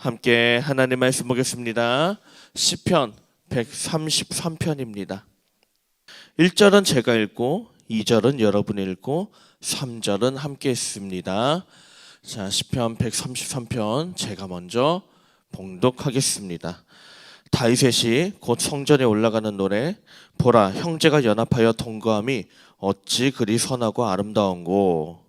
함께 하나님 말씀 보겠습니다. 시편 133편입니다. 1절은 제가 읽고 2절은 여러분이 읽고 3절은 함께 읽습니다. 자, 시편 133편 제가 먼저 봉독하겠습니다. 다윗의 곧 성전에 올라가는 노래 보라 형제가 연합하여 동거함이 어찌 그리 선하고 아름다운고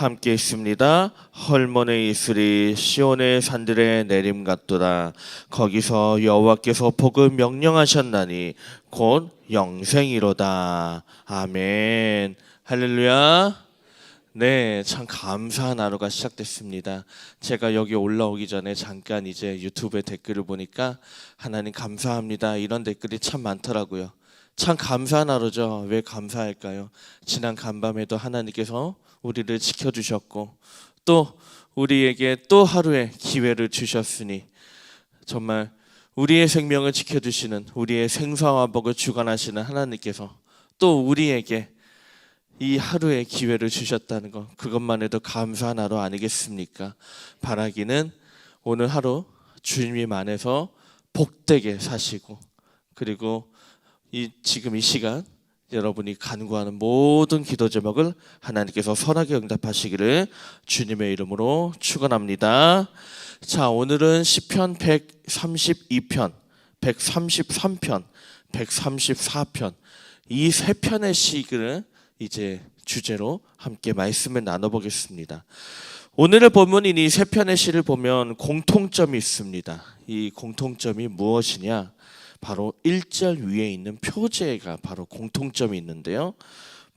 함께 있습니다. 헐몬의 이슬이 시온의 산들에 내림 같도다. 거기서 여호와께서 복을 명령하셨나니 곧 영생이로다. 아멘. 할렐루야. 네, 참 감사한 하루가 시작됐습니다. 제가 여기 올라오기 전에 잠깐 이제 유튜브에 댓글을 보니까 하나님 감사합니다. 이런 댓글이 참 많더라고요. 참 감사한 하루죠. 왜 감사할까요? 지난 간밤에도 하나님께서 우리를 지켜주셨고 또 우리에게 또 하루의 기회를 주셨으니 정말 우리의 생명을 지켜주시는 우리의 생사와 복을 주관하시는 하나님께서 또 우리에게 이 하루의 기회를 주셨다는 것 그것만 해도 감사한 하루 아니겠습니까? 바라기는 오늘 하루 주님 안에서 복되게 사시고 그리고 이 지금 이 시간 여러분이 간구하는 모든 기도 제목을 하나님께서 선하게 응답하시기를 주님의 이름으로 축원합니다. 자, 오늘은 시편 132편, 133편, 134편 이 세 편의 시를 이제 주제로 함께 말씀을 나눠보겠습니다. 오늘의 본문인 이 세 편의 시를 보면 공통점이 있습니다. 이 공통점이 무엇이냐? 바로 1절 위에 있는 표제가 바로 공통점이 있는데요.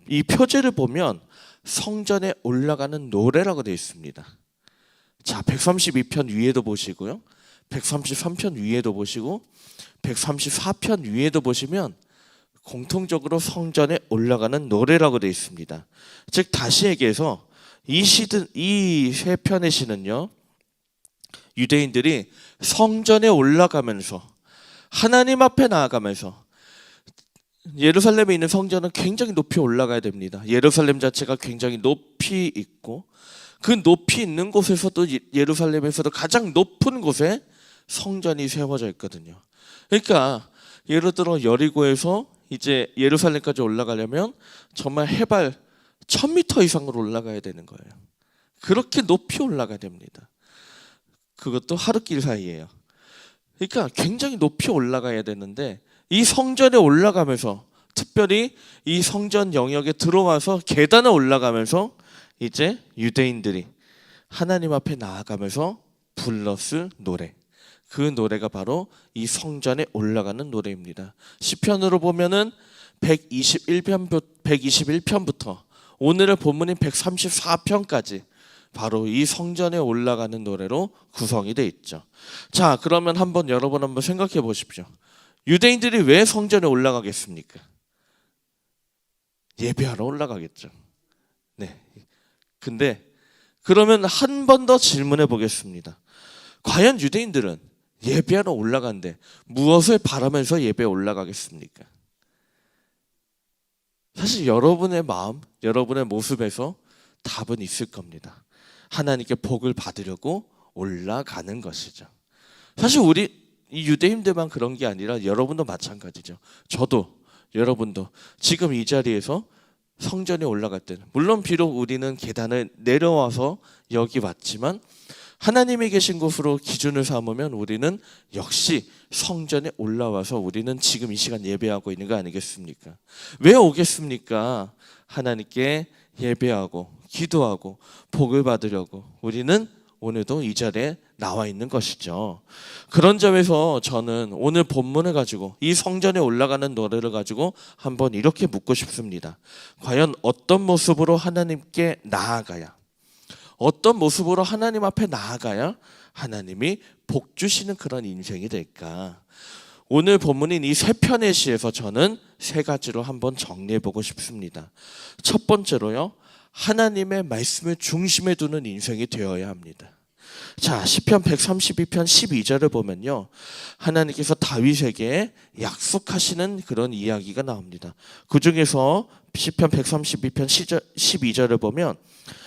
이 표제를 보면 성전에 올라가는 노래라고 되어 있습니다. 자, 132편 위에도 보시고요. 133편 위에도 보시고 134편 위에도 보시면 공통적으로 성전에 올라가는 노래라고 되어 있습니다. 즉 다시 얘기해서 이 시든 이 세 편의 시는요. 유대인들이 성전에 올라가면서 하나님 앞에 나아가면서 예루살렘에 있는 성전은 굉장히 높이 올라가야 됩니다. 예루살렘 자체가 굉장히 높이 있고 그 높이 있는 곳에서도 예- 예루살렘에서도 가장 높은 곳에 성전이 세워져 있거든요. 그러니까 예를 들어 여리고에서 이제 예루살렘까지 올라가려면 정말 해발 1000m 이상으로 올라가야 되는 거예요. 그렇게 높이 올라가야 됩니다. 그것도 하루길 사이에요. 그러니까 굉장히 높이 올라가야 되는데 이 성전에 올라가면서 특별히 이 성전 영역에 들어와서 계단에 올라가면서 이제 유대인들이 하나님 앞에 나아가면서 불렀을 노래. 그 노래가 바로 이 성전에 올라가는 노래입니다. 시편으로 보면은 121편 121편부터 오늘의 본문인 134편까지 바로 이 성전에 올라가는 노래로 구성이 돼 있죠. 자, 그러면 한번 여러분 한번 생각해 보십시오. 유대인들이 왜 성전에 올라가겠습니까? 예배하러 올라가겠죠. 네. 근데 그러면 한 번 더 질문해 보겠습니다. 과연 유대인들은 예배하러 올라간데 무엇을 바라면서 예배에 올라가겠습니까? 사실 여러분의 마음, 여러분의 모습에서 답은 있을 겁니다. 하나님께 복을 받으려고 올라가는 것이죠. 사실 우리 이 유대인들만 그런 게 아니라 여러분도 마찬가지죠. 저도 여러분도 지금 이 자리에서 성전에 올라갈 때는 물론 비록 우리는 계단을 내려와서 여기 왔지만 하나님이 계신 곳으로 기준을 삼으면 우리는 역시 성전에 올라와서 우리는 지금 이 시간 예배하고 있는 거 아니겠습니까? 왜 오겠습니까? 하나님께 예배하고 기도하고 복을 받으려고 우리는 오늘도 이 자리에 나와 있는 것이죠. 그런 점에서 저는 오늘 본문을 가지고 이 성전에 올라가는 노래를 가지고 한번 이렇게 묻고 싶습니다. 과연 어떤 모습으로 하나님께 나아가야 어떤 모습으로 하나님 앞에 나아가야 하나님이 복 주시는 그런 인생이 될까? 오늘 본문인 이 세 편의 시에서 저는 세 가지로 한번 정리해 보고 싶습니다. 첫 번째로요. 하나님의 말씀을 중심에 두는 인생이 되어야 합니다. 자, 시편 132편 12절을 보면요. 하나님께서 다윗에게 약속하시는 그런 이야기가 나옵니다. 그 중에서 시편 132편 12절을 보면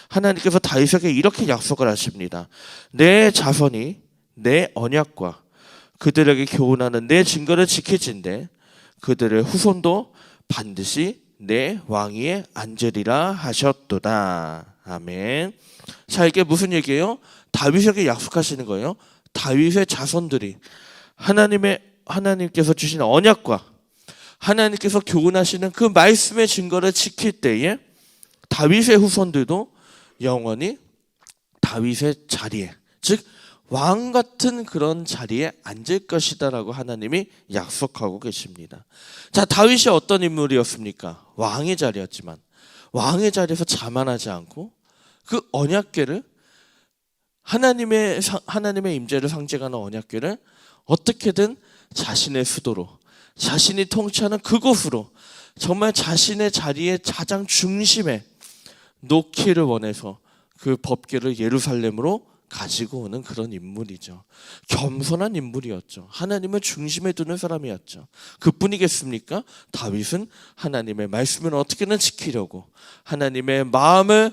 하나님께서 다윗에게 이렇게 약속을 하십니다. 내 자손이 내 언약과 그들에게 교훈하는 내 증거를 지키진대 그들의 후손도 반드시 내 왕위에 앉으리라 하셨도다. 아멘. 자, 이게 무슨 얘기예요? 다윗에게 약속하시는 거예요. 다윗의 자손들이 하나님의 하나님께서 주신 언약과 하나님께서 교훈하시는 그 말씀의 증거를 지킬 때에 다윗의 후손들도 영원히 다윗의 자리에 즉 왕 같은 그런 자리에 앉을 것이다라고 하나님이 약속하고 계십니다. 자, 다윗이 어떤 인물이었습니까? 왕의 자리였지만 왕의 자리에서 자만하지 않고 그 언약궤를 하나님의 상- 하나님의 임재를 상징하는 언약궤를 어떻게든 자신의 수도로 자신이 통치하는 그곳으로 정말 자신의 자리의 가장 중심에 놓기를 원해서 그 법궤를 예루살렘으로 가지고 오는 그런 인물이죠. 겸손한 인물이었죠. 하나님을 중심에 두는 사람이었죠. 그뿐이겠습니까? 다윗은 하나님의 말씀을 어떻게든 지키려고 하나님의 마음을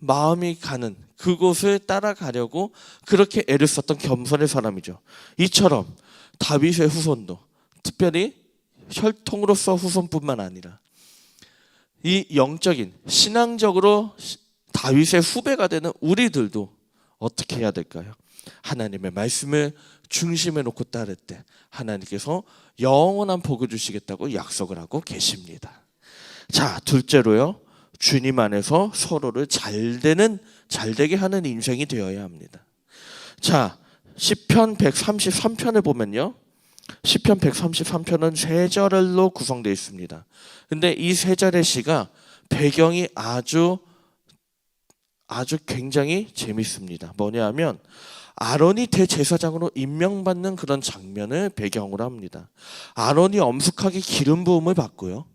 마음이 가는 그곳을 따라가려고 그렇게 애를 썼던 겸손의 사람이죠. 이처럼 다윗의 후손도 특별히 혈통으로서 후손뿐만 아니라 이 영적인 신앙적으로 시- 다윗의 후배가 되는 우리들도 어떻게 해야 될까요? 하나님의 말씀을 중심에 놓고 따를 때 하나님께서 영원한 복을 주시겠다고 약속을 하고 계십니다. 자, 둘째로요. 주님 안에서 서로를 잘 되는 잘 되게 하는 인생이 되어야 합니다. 자, 시편 133편을 보면요. 시편 133편은 세 절로 구성되어 있습니다. 근데 이 세 절의 시가 배경이 아주 아주 굉장히 재밌습니다. 뭐냐면 아론이 대제사장으로 임명받는 그런 장면을 배경으로 합니다. 아론이 엄숙하게 기름 부음을 받고요.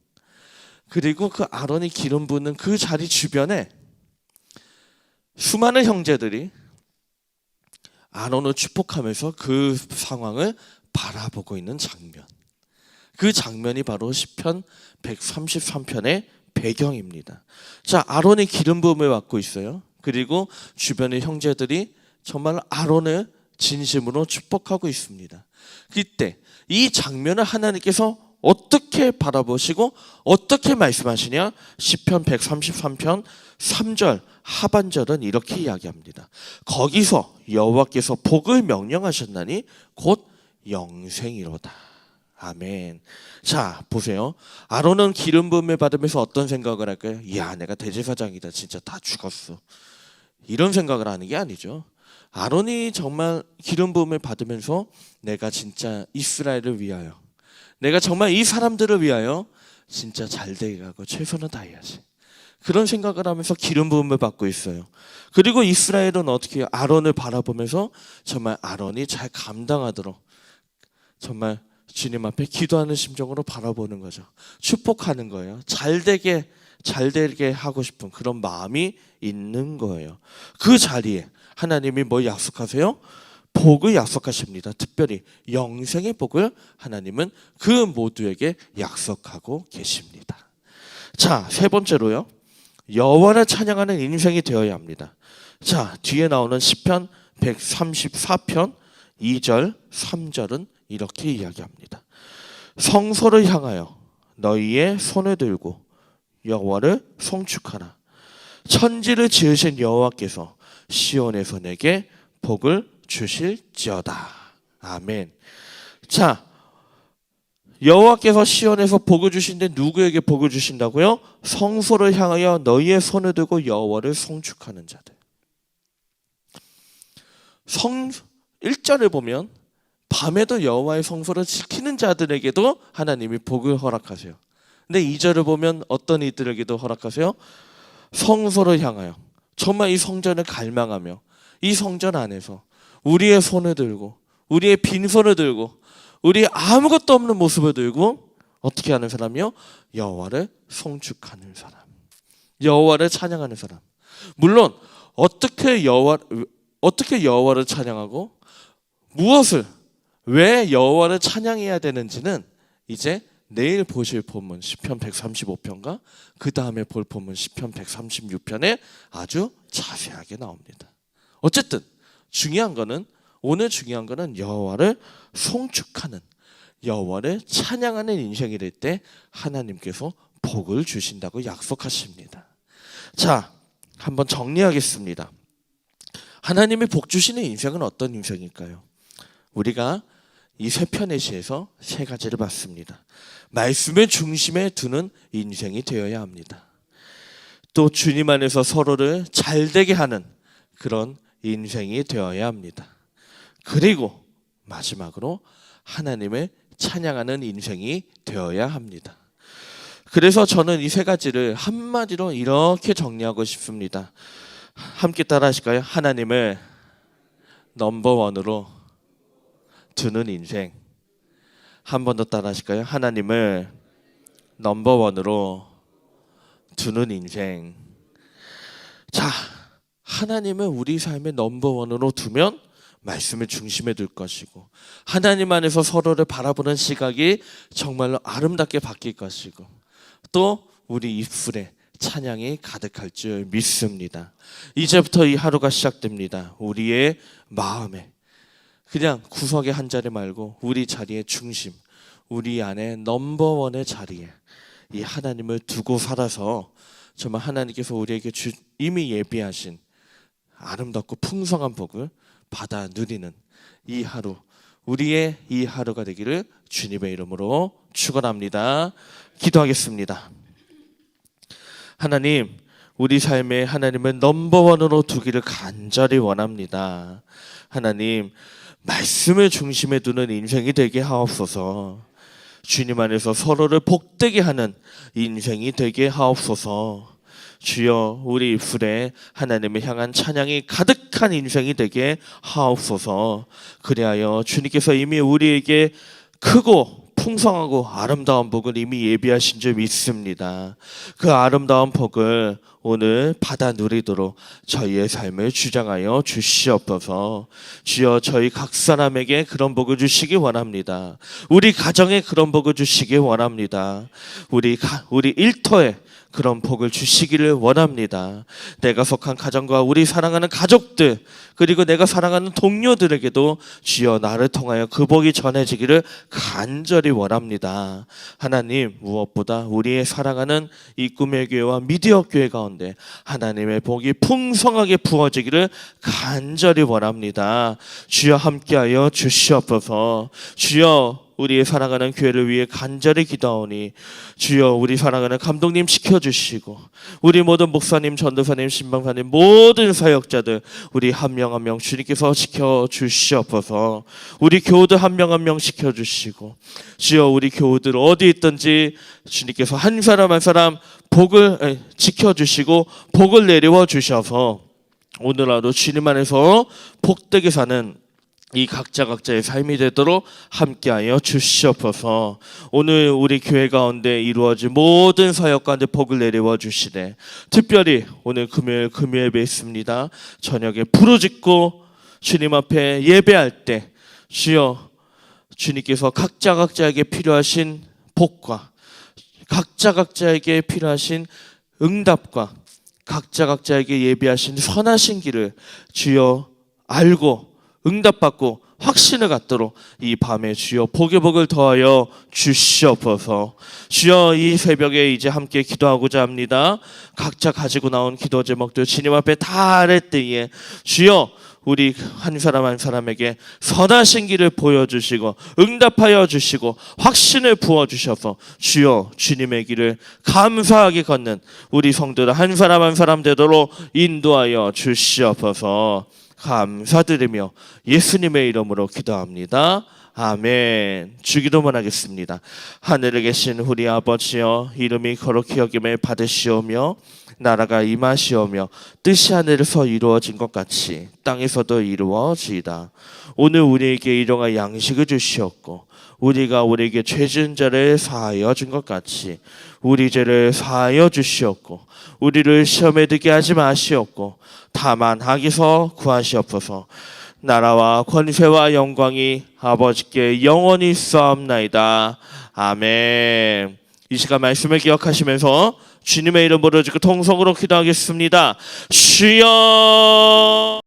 그리고 그 아론이 기름 부는 그 자리 주변에 수많은 형제들이 아론을 축복하면서 그 상황을 바라보고 있는 장면. 그 장면이 바로 시편 133편의 배경입니다. 자, 아론이 기름 부음을 받고 있어요. 그리고 주변의 형제들이 정말 아론을 진심으로 축복하고 있습니다. 그때 이 장면을 하나님께서 어떻게 바라보시고 어떻게 말씀하시냐? 시편 133편 3절 하반절은 이렇게 이야기합니다. 거기서 여호와께서 복을 명령하셨나니 곧 영생이로다. 아멘. 자, 보세요. 아론은 기름 부음을 받으면서 어떤 생각을 할까요? 야, 내가 대제사장이다. 진짜 다 죽었어. 이런 생각을 하는 게 아니죠. 아론이 정말 기름 부음을 받으면서 내가 진짜 이스라엘을 위하여 내가 정말 이 사람들을 위하여 진짜 잘 되게 하고 최선을 다해야지. 그런 생각을 하면서 기름 부음을 받고 있어요. 그리고 이스라엘은 어떻게? 아론을 바라보면서 정말 아론이 잘 감당하도록 정말 주님 앞에 기도하는 심정으로 바라보는 거죠. 축복하는 거예요. 잘 되게 잘 되게 하고 싶은 그런 마음이 있는 거예요. 그 자리에 하나님이 뭐 약속하세요? 복을 약속하십니다. 특별히 영생의 복을 하나님은 그 모두에게 약속하고 계십니다. 자, 세 번째로요. 여호와를 찬양하는 인생이 되어야 합니다. 자, 뒤에 나오는 시편 134편 2절, 3절은 이렇게 이야기합니다. 성소를 향하여 너희의 손을 들고 여호와를 송축하라. 천지를 지으신 여호와께서 시온에서 내게 복을 주실지어다. 아멘. 자, 여호와께서 시온에서 복을 주신데 누구에게 복을 주신다고요? 성소를 향하여 너희의 손을 들고 여호와를 송축하는 자들. 성 1절을 보면 밤에도 여호와의 성소를 지키는 자들에게도 하나님이 복을 허락하세요. 근데 2절을 보면 어떤 이들에게도 허락하세요? 성소를 향하여 정말 이 성전을 갈망하며 이 성전 안에서 우리의 손을 들고 우리의 빈손을 들고 우리 아무것도 없는 모습을 들고 어떻게 하는 사람이요? 여호와를 송축하는 사람. 여호와를 찬양하는 사람. 물론 어떻게 여호와 어떻게 여호와를 찬양하고 무엇을 왜 여호와를 찬양해야 되는지는 이제 내일 보실 본문 시편 135편과 그 다음에 볼 본문 시편 136편에 아주 자세하게 나옵니다. 어쨌든 중요한 거는 오늘 중요한 거는 여호와를 송축하는 여호와를 찬양하는 인생이 될 때 하나님께서 복을 주신다고 약속하십니다. 자, 한번 정리하겠습니다. 하나님이 복 주시는 인생은 어떤 인생일까요? 우리가 이 세 편의 시에서 세 가지를 봤습니다. 말씀의 중심에 두는 인생이 되어야 합니다. 또 주님 안에서 서로를 잘 되게 하는 그런 인생이 되어야 합니다. 그리고 마지막으로 하나님을 찬양하는 인생이 되어야 합니다. 그래서 저는 이 세 가지를 한마디로 이렇게 정리하고 싶습니다. 함께 따라 하실까요? 하나님을 넘버원으로 두는 인생. 한 번 더 따라 하실까요? 하나님을 넘버원으로 두는 인생. 자, 하나님을 우리 삶의 넘버원으로 두면 말씀을 중심에 둘 것이고 하나님 안에서 서로를 바라보는 시각이 정말로 아름답게 바뀔 것이고 또 우리 입술에 찬양이 가득할 줄 믿습니다. 이제부터 이 하루가 시작됩니다. 우리의 마음에 그냥 구석의 한 자리 말고 우리 자리의 중심, 우리 안에 넘버원의 자리에 이 하나님을 두고 살아서 정말 하나님께서 우리에게 주, 이미 예비하신 아름답고 풍성한 복을 받아 누리는 이 하루, 우리의 이 하루가 되기를 주님의 이름으로 축원합니다. 기도하겠습니다. 하나님, 우리 삶에 하나님을 넘버원으로 두기를 간절히 원합니다. 하나님, 말씀을 중심에 두는 인생이 되게 하옵소서. 주님 안에서 서로를 복되게 하는 인생이 되게 하옵소서. 주여 우리 입술에 하나님을 향한 찬양이 가득한 인생이 되게 하옵소서. 그리하여 주님께서 이미 우리에게 크고 풍성하고 아름다운 복을 이미 예비하신 줄 믿습니다. 그 아름다운 복을 오늘 받아 누리도록 저희의 삶을 주장하여 주시옵소서. 주여 저희 각 사람에게 그런 복을 주시기 원합니다. 우리 가정에 그런 복을 주시기 원합니다. 우리 가, 우리 일터에 그런 복을 주시기를 원합니다. 내가 속한 가정과 우리 사랑하는 가족들 그리고 내가 사랑하는 동료들에게도 주여 나를 통하여 그 복이 전해지기를 간절히 원합니다. 하나님 무엇보다 우리의 사랑하는 이 꿈의 교회와 미디어 교회 가운데 하나님의 복이 풍성하게 부어지기를 간절히 원합니다. 주여 함께하여 주시옵소서. 주여 우리의 사랑하는 교회를 위해 간절히 기도하오니 주여 우리 사랑하는 감독님 지켜주시고 우리 모든 목사님 전도사님 신방사님 모든 사역자들 우리 한명 한 명 주님께서 지켜주시옵소서. 우리 교우들 한 명 한 명 지켜주시고 주여 우리 교우들 어디 있든지 주님께서 한 사람 한 사람 복을 에, 지켜주시고 복을 내려와 주셔서 오늘 하루 주님 안에서 복되게 사는 이 각자 각자의 삶이 되도록 함께하여 주시옵소서. 오늘 우리 교회 가운데 이루어진 모든 사역 가운데 복을 내려와 주시되 특별히 오늘 금요일 금요 예배 있습니다. 저녁에 부르짖고 주님 앞에 예배할 때 주여 주님께서 각자 각자에게 필요하신 복과 각자 각자에게 필요하신 응답과 각자 각자에게 예비하신 선하신 길을 주여 알고 응답받고 확신을 갖도록 이 밤에 주여 복의 복을 더하여 주시옵소서. 주여 이 새벽에 이제 함께 기도하고자 합니다. 각자 가지고 나온 기도 제목들 주님 앞에 다 아랫 때에 주여 우리 한 사람 한 사람에게 선하신 길을 보여주시고 응답하여 주시고 확신을 부어주셔서 주여 주님의 길을 감사하게 걷는 우리 성도들 한 사람 한 사람 되도록 인도하여 주시옵소서 감사드리며 예수님의 이름으로 기도합니다. 아멘. 주기도만 하겠습니다. 하늘에 계신 우리 아버지여 이름이 거룩히 여김을 받으시오며 나라가 임하시오며 뜻이 하늘에서 이루어진 것 같이 땅에서도 이루어지이다. 오늘 우리에게 일용할 양식을 주시옵고 우리가 우리에게 죄진 자를 사하여 준 것 같이 우리 죄를 사하여 주시옵고 우리를 시험에 들게 하지 마시옵고 다만 악에서 구하시옵소서. 나라와 권세와 영광이 아버지께 영원히 있사옵나이다. 아멘. 이 시간 말씀을 기억하시면서 주님의 이름으로 통성으로 기도하겠습니다. 주여